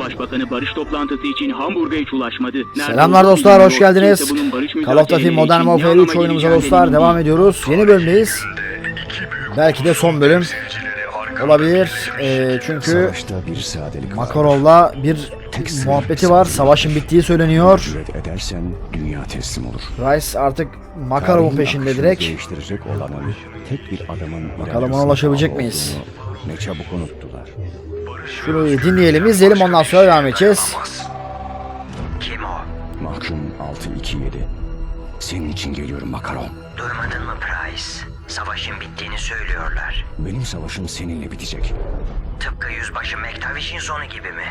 Başbakanı barış toplantısı için Hamburg'a hiç ulaşmadı. Nerede Selamlar dostlar, hoş geldiniz. Call of Duty Modern Warfare 3 anlama oyunumuza dostlar devam ediyoruz. Yeni bölümdeyiz. Belki de son bölüm olabilir. Ee, çünkü. Makarov'la bir muhabbeti var. Savaşın bittiği söyleniyor. Edersen dünya teslim olur. Rice artık Makarov'un peşinde direkt. Değiştirecek olanın tek bir adamın Bakalım ona ulaşabilecek miyiz? Ne çabuk unuttular. Şunu dinleyelim, izleyelim ondan sonra devam edeceğiz. Kim o? Mahkum 627. Senin için geliyorum Makaron. Duymadın mı Price? Savaşın bittiğini söylüyorlar. Benim savaşım seninle bitecek. Tıpkı yüzbaşı McTavish'in sonu gibi mi?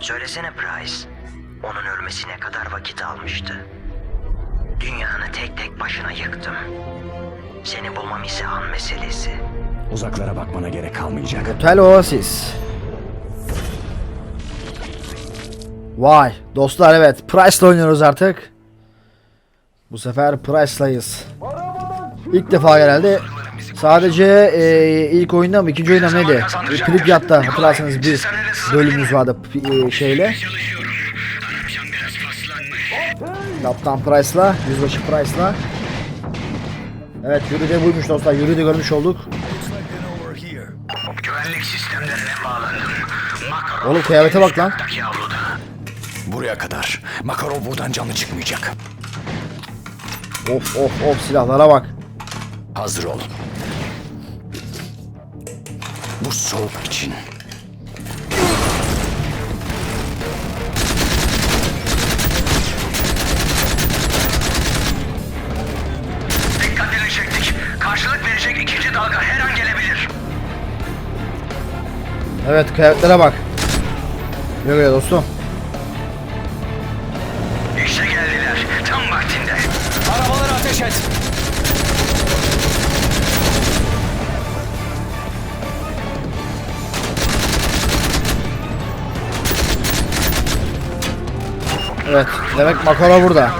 Söylesene Price. Onun ölmesine kadar vakit almıştı. Dünyanı tek tek başına yıktım. Seni bulmam ise an meselesi. Uzaklara bakmana gerek kalmayacak. Hotel Oasis. Vay dostlar evet Price'la oynuyoruz artık. Bu sefer Price'layız. İlk defa herhalde sadece e, ilk oyunda mı ikinci oyunda mı neydi? E, Pripyat'ta hatırlarsanız bir bölümümüz vardı e, şeyle. Kaptan Price'la, Yüzbaşı Price'la. Evet Yuri de buymuş dostlar. Yuri de görmüş olduk. Güvenlik sistemlerine bağlandım. Makarov Oğlum kıyafete bak lan. avluda. Buraya kadar. Makarov buradan canlı çıkmayacak. Of of of silahlara bak. Hazır ol. Bu soğuk için. Evet kıyafetlere bak. Güle güle dostum. İşte geldiler. Tam vaktinde. Arabaları ateş et. Evet demek Makara burada.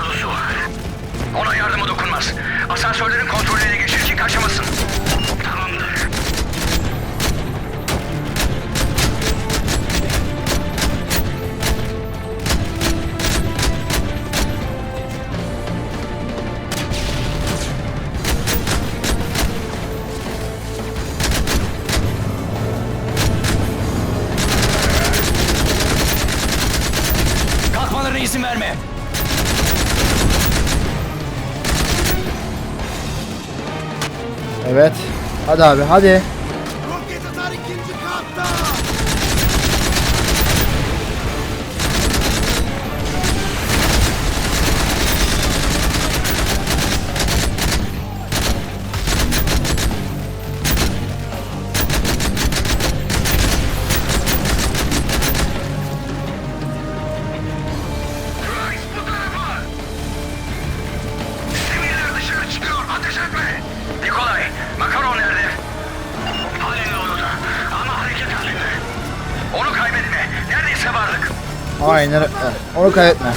İzin verme. Evet. Hadi abi hadi. Öyle. Onu kaybetme.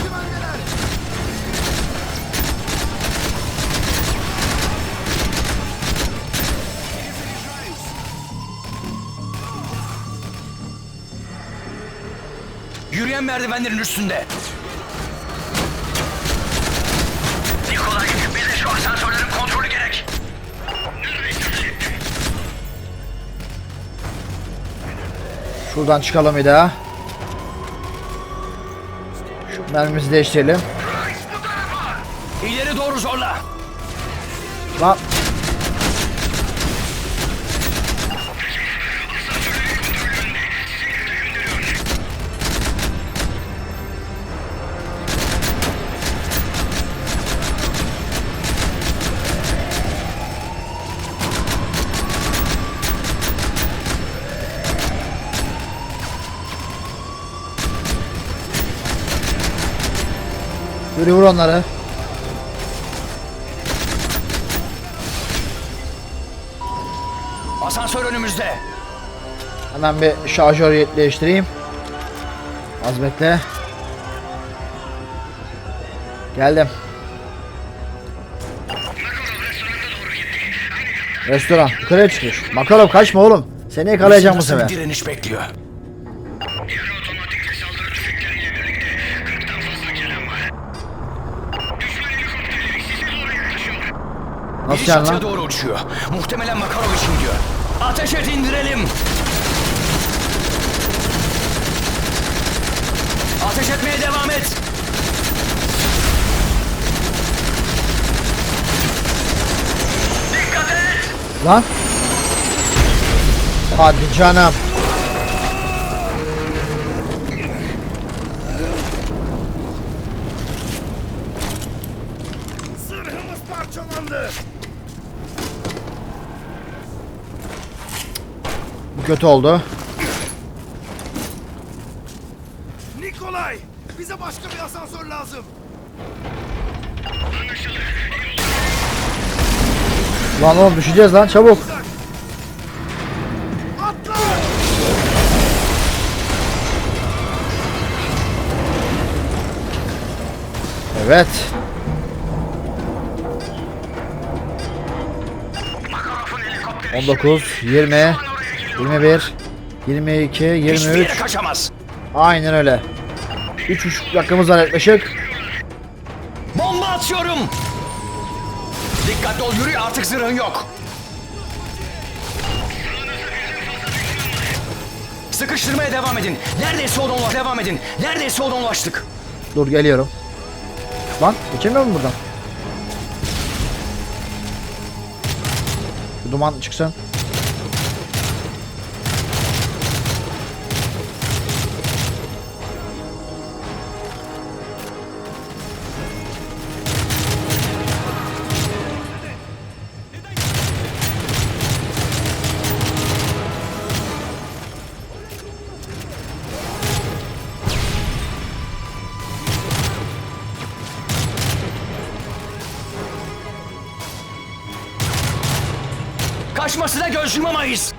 Yürüyen merdivenlerin üstünde. Nikolay, bize şu asansörlerin kontrolü gerek. Şuradan çıkalım bir daha. Mermimizi değiştirelim. İleri doğru zorla. Lan. Yürü vur onları. Asansör önümüzde. Hemen bir şarjör değiştireyim. Az bekle. Geldim. Restoran. Yukarıya çıkmış. Makarov kaçma oğlum. Seni yakalayacağım bu sefer. Direniş bekliyor. Nasıl Biri çatıya lan? doğru uçuyor. Muhtemelen Makarov için gidiyor. Ateş et indirelim. Ateş etmeye devam et. Dikkat et. Lan. Hadi canım. Kötü oldu. Nikolay, bize başka bir asansör lazım. Lan oğlum düşeceğiz lan çabuk. Atla! Evet. Helikopteri 19, 20, 21, 22, Hiçbir yere 23. kaçamaz. Aynen öyle. 3,5 dakikamız var yaklaşık. Bomba atıyorum. Dikkatli ol yürü artık zırhın yok. Sıkıştırmaya devam edin. Neredeyse ulaştık. Devam edin. Neredeyse odun ulaştık. Dur geliyorum. Lan geçemiyor mu buradan? Şu duman çıksın. Yumamayız.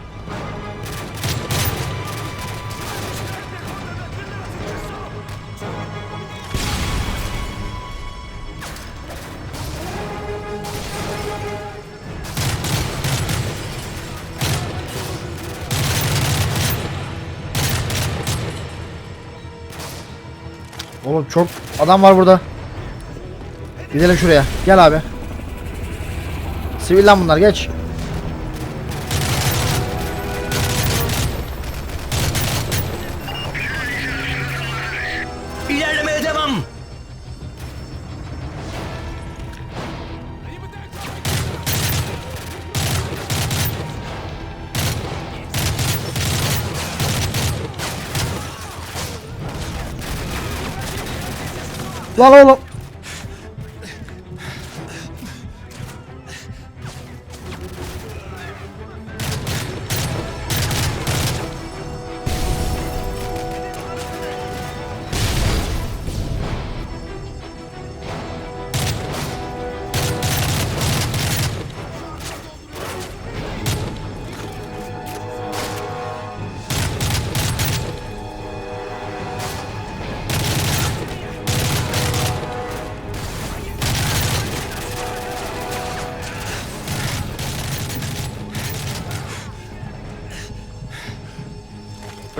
Oğlum çok adam var burada. Gidelim şuraya. Gel abi. Sivil lan bunlar geç. Lan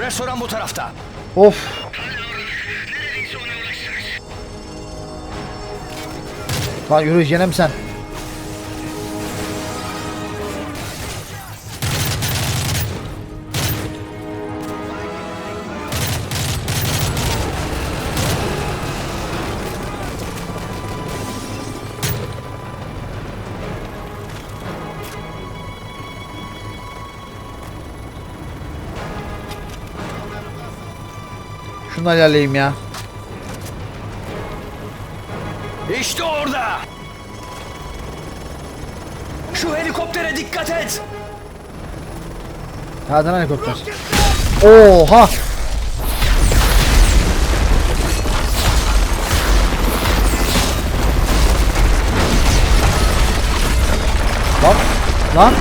Restoran bu tarafta. Of. Lan yürü yenem sen. Şundan ilerleyeyim ya. İşte orada. Şu helikoptere dikkat et. Nereden helikopter? Oha! Lan! Lan!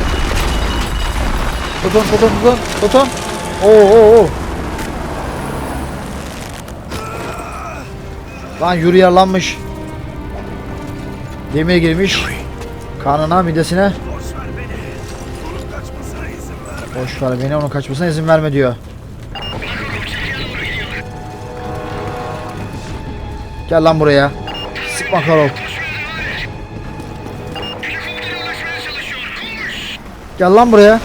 Tutun tutun tutun tutun! Oo oo oo! Lan yürü yaralanmış. Demir girmiş. Karnına midesine. Boş ver beni. Onun kaçmasına izin verme. Diyor. Gel lan buraya. Sık Makarov. Gel lan buraya.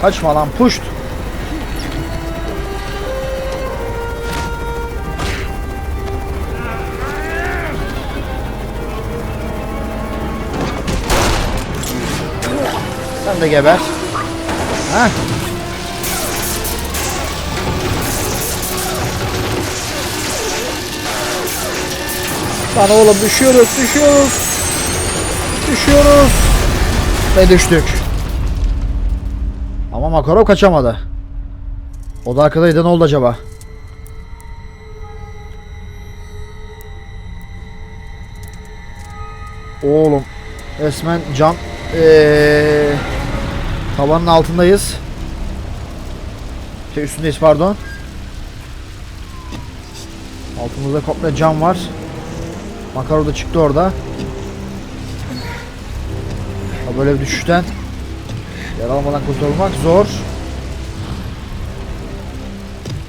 Kaçma lan puşt. Sen geber. Heh. Lan oğlum düşüyoruz, düşüyoruz. Düşüyoruz. Ve düştük. Ama Makarov kaçamadı. O da arkadaydı ne oldu acaba? Oğlum resmen cam ee, tavanın altındayız. Şey üstündeyiz pardon. Altımızda komple cam var. Makarov da çıktı orada. Ha, Böyle bir düşüşten yer almadan kurtulmak zor.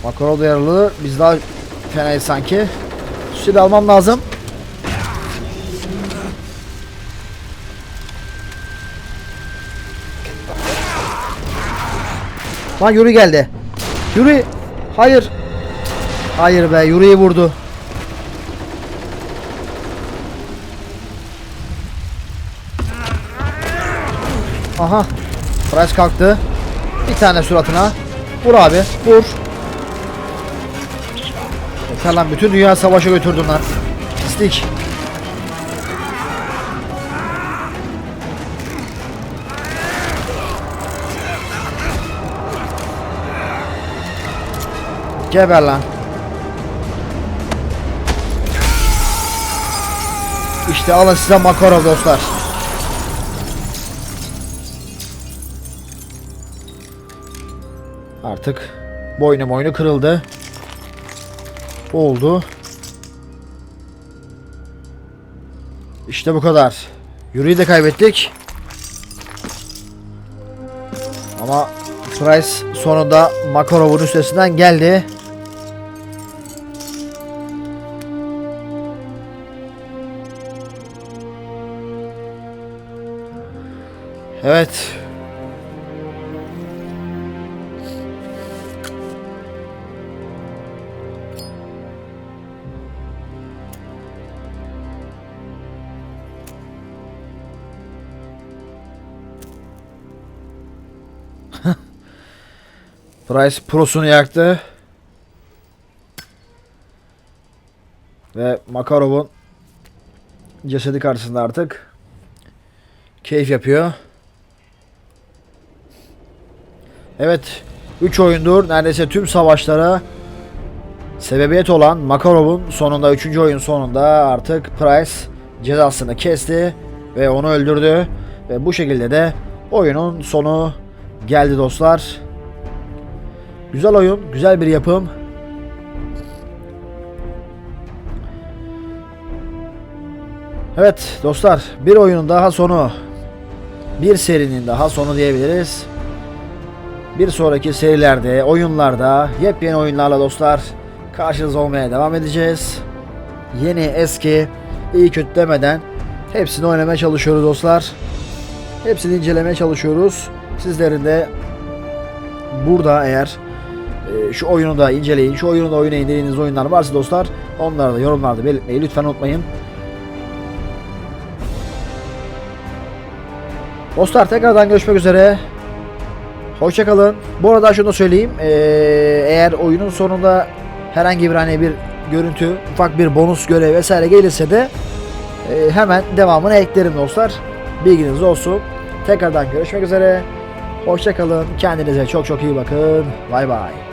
Makarov da yaralı. Biz daha fenayız sanki. Silah almam lazım. Lan Yuri geldi. Yuri. Hayır. Hayır be Yuri'yi vurdu. Aha. Price kalktı. Bir tane suratına. Vur abi. Vur. Yeter lan bütün dünya savaşa götürdün lan. Pislik. Geber lan. İşte alın size Makarov dostlar. Artık boynu boynu kırıldı. Oldu. İşte bu kadar. Yuri'yi de kaybettik. Ama Price sonunda Makarov'un üstesinden geldi. Evet. Price prosunu yaktı. Ve Makarov'un cesedi karşısında artık keyif yapıyor. Evet, 3 oyundur neredeyse tüm savaşlara sebebiyet olan Makarov'un sonunda 3. oyun sonunda artık Price cezasını kesti ve onu öldürdü ve bu şekilde de oyunun sonu geldi dostlar. Güzel oyun, güzel bir yapım. Evet dostlar, bir oyunun daha sonu. Bir serinin daha sonu diyebiliriz. Bir sonraki serilerde, oyunlarda, yepyeni oyunlarla dostlar karşınızda olmaya devam edeceğiz. Yeni, eski, iyi kötü demeden hepsini oynamaya çalışıyoruz dostlar. Hepsini incelemeye çalışıyoruz. Sizlerin de burada eğer e, şu oyunu da inceleyin, şu oyunu da oynayın dediğiniz oyunlar varsa dostlar onları da yorumlarda belirtmeyi lütfen unutmayın. Dostlar tekrardan görüşmek üzere. Hoşçakalın. Bu arada şunu da söyleyeyim. Ee, eğer oyunun sonunda herhangi bir hani bir görüntü, ufak bir bonus görev vesaire gelirse de e, hemen devamını eklerim dostlar. Bilginiz olsun. Tekrardan görüşmek üzere. Hoşçakalın. Kendinize çok çok iyi bakın. Bay bay.